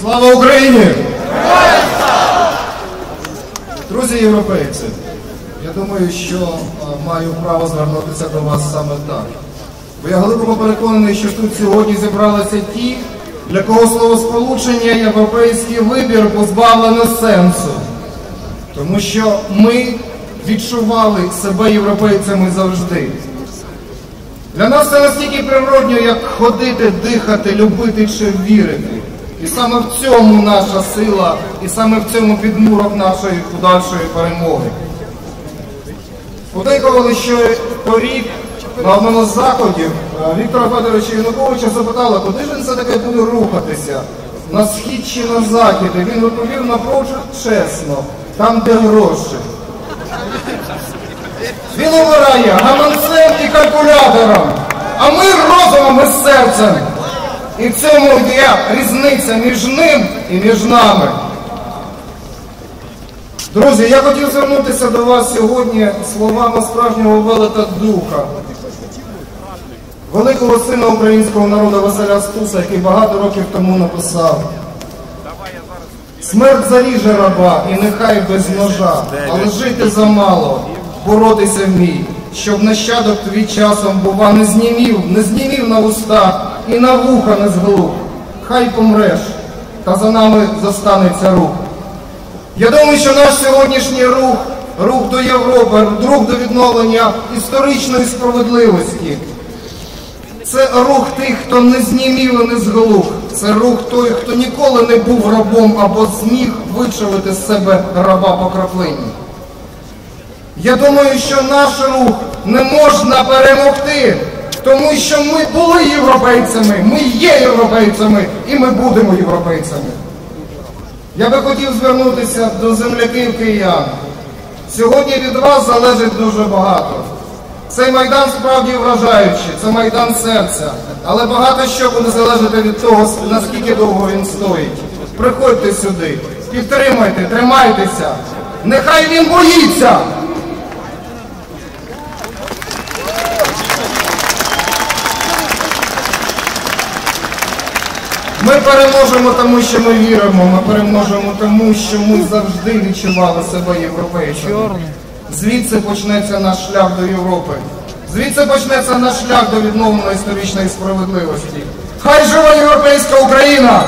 Слава Україні! Друзі європейці, я думаю, що е, маю право звернутися до вас саме так. Бо я глибоко переконаний, що тут сьогодні зібралися ті, для кого словосполучення європейський вибір позбавлено сенсу. Тому що ми відчували себе європейцями завжди. Для нас це настільки природньо, як ходити, дихати, любити чи вірити. І саме в цьому наша сила, і саме в цьому підмурок нашої подальшої перемоги. Подейкували, що торік на одному з заходів е, Віктора Федоровича Януковича запитали, куди ж він все-таки буде рухатися, на схід чи на захід. І він відповів напрочуд чесно, там, де гроші. Він обирає гаманцем і калькулятором, а ми розумом і серцем. І в цьому є різниця між ним і між нами. Друзі, я хотів звернутися до вас сьогодні словами справжнього велета духа, великого сина українського народу Василя Стуса, який багато років тому написав. Смерть заріже раба, і нехай без ножа, але жити замало, боротися вмій, щоб нащадок твій часом, бува, не знімів, не знімів на уста і на вуха не зглух. Хай помреш, та за нами застанеться рух. Я думаю, що наш сьогоднішній рух, рух до Європи, рух до відновлення історичної справедливості. Це рух тих, хто не знімів і не зглух. Це рух той, хто ніколи не був рабом або зміг вичавити з себе раба по краплині. Я думаю, що наш рух не можна перемогти, тому що ми були європейцями, ми є європейцями і ми будемо європейцями. Я би хотів звернутися до земляків киян. Сьогодні від вас залежить дуже багато. Цей майдан справді вражаючий, це майдан серця. Але багато що буде залежати від того, наскільки довго він стоїть. Приходьте сюди, підтримайте, тримайтеся. Нехай він боїться. Ми переможемо тому, що ми віримо. Ми переможемо тому, що ми завжди відчували себе європейцями. Звідси почнеться наш шлях до Європи. Звідси почнеться наш шлях до відновленої історичної справедливості. Хай жива європейська Україна!